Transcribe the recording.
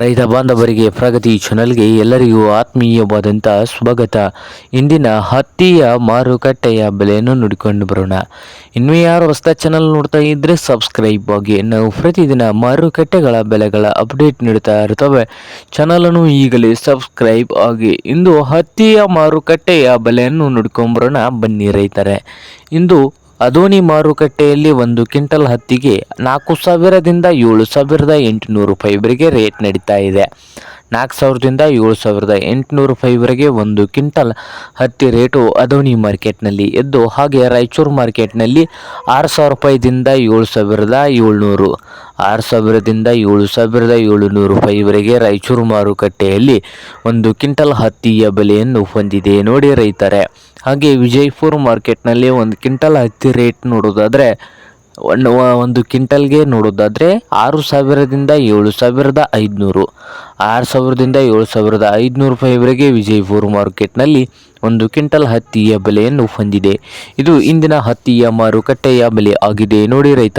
ರೈತ ಬಾಂಧವರಿಗೆ ಪ್ರಗತಿ ಚಾನಲ್ಗೆ ಎಲ್ಲರಿಗೂ ಆತ್ಮೀಯವಾದಂಥ ಸ್ವಾಗತ. ಇಂದಿನ ಹತ್ತಿಯ ಮಾರುಕಟ್ಟೆಯ ಬೆಲೆಯನ್ನು ನೋಡಿಕೊಂಡು ಬರೋಣ. ಇನ್ನು ಯಾರು ಹೊಸ ಚಾನಲ್ ನೋಡ್ತಾ ಇದ್ದರೆ ಸಬ್ಸ್ಕ್ರೈಬ್ ಆಗಿ. ನಾವು ಪ್ರತಿದಿನ ಮಾರುಕಟ್ಟೆಗಳ ಬೆಲೆಗಳ ಅಪ್ಡೇಟ್ ನೀಡ್ತಾ ಇರ್ತವೆ. ಚಾನಲನ್ನು ಈಗಲೇ ಸಬ್ಸ್ಕ್ರೈಬ್ ಆಗಿ. ಇಂದು ಹತ್ತಿಯ ಮಾರುಕಟ್ಟೆಯ ಬೆಲೆಯನ್ನು ನೋಡ್ಕೊಂಬರೋಣ ಬನ್ನಿ ರೈತರೆ. ಇಂದು ಅದೋನಿ ಮಾರುಕಟ್ಟೆಯಲ್ಲಿ ಒಂದು ಕ್ವಿಂಟಲ್ ಹತ್ತಿಗೆ ನಾಲ್ಕು ಸಾವಿರದಿಂದ ಏಳು ಸಾವಿರದ ಎಂಟುನೂರು ರೂಪಾಯಿವರೆಗೆ ರೇಟ್ ನಡೀತಾ ಇದೆ. ನಾಲ್ಕು ಸಾವಿರದಿಂದ ಏಳು ಸಾವಿರದ ಎಂಟುನೂರು ರೂಪಾಯಿವರೆಗೆ ಒಂದು ಕ್ವಿಂಟಲ್ ಹತ್ತಿ ರೇಟು ಅದೋನಿ ಮಾರ್ಕೆಟ್ನಲ್ಲಿ ಎದ್ದು, ಹಾಗೆ ರಾಯಚೂರು ಮಾರ್ಕೆಟ್ನಲ್ಲಿ ಆರು ಸಾವಿರ ರೂಪಾಯಿದಿಂದ ಏಳು ಸಾವಿರದ ಏಳ್ನೂರು, ಆರು ಸಾವಿರದಿಂದ ಏಳು ಸಾವಿರದ ಏಳುನೂರು ರೂಪಾಯಿವರೆಗೆ ರಾಯಚೂರು ಮಾರುಕಟ್ಟೆಯಲ್ಲಿ ಒಂದು ಕ್ವಿಂಟಲ್ ಹತ್ತಿಯ ಬೆಲೆಯನ್ನು ಹೊಂದಿದೆ, ನೋಡಿ ರೈತರೆ. ಹಾಗೆ ವಿಜಯಪುರ ಮಾರ್ಕೆಟ್ನಲ್ಲಿ ಒಂದು ಕ್ವಿಂಟಲ್ ಹತ್ತಿ ರೇಟ್ ನೋಡೋದಾದರೆ, ಒಂದು ಒಂದು ಕ್ವಿಂಟಲ್ಗೆ ನೋಡೋದಾದರೆ ಆರು ಸಾವಿರದಿಂದ ಏಳು ಸಾವಿರದ ಐದುನೂರು. ಆರು ಸಾವಿರದಿಂದ ಏಳು ಸಾವಿರದ ಐದುನೂರು ರೂಪಾಯಿವರೆಗೆ ವಿಜಯಪುರ ಮಾರ್ಕೆಟ್ನಲ್ಲಿ ಒಂದು ಕ್ವಿಂಟಲ್ ಹತ್ತಿಯ ಬೆಲೆಯನ್ನು ಹೊಂದಿದೆ. ಇದು ಇಂದಿನ ಹತ್ತಿಯ ಮಾರುಕಟ್ಟೆಯ ಬೆಲೆ ಆಗಿದೆ. ನೋಡಿ ರೈತ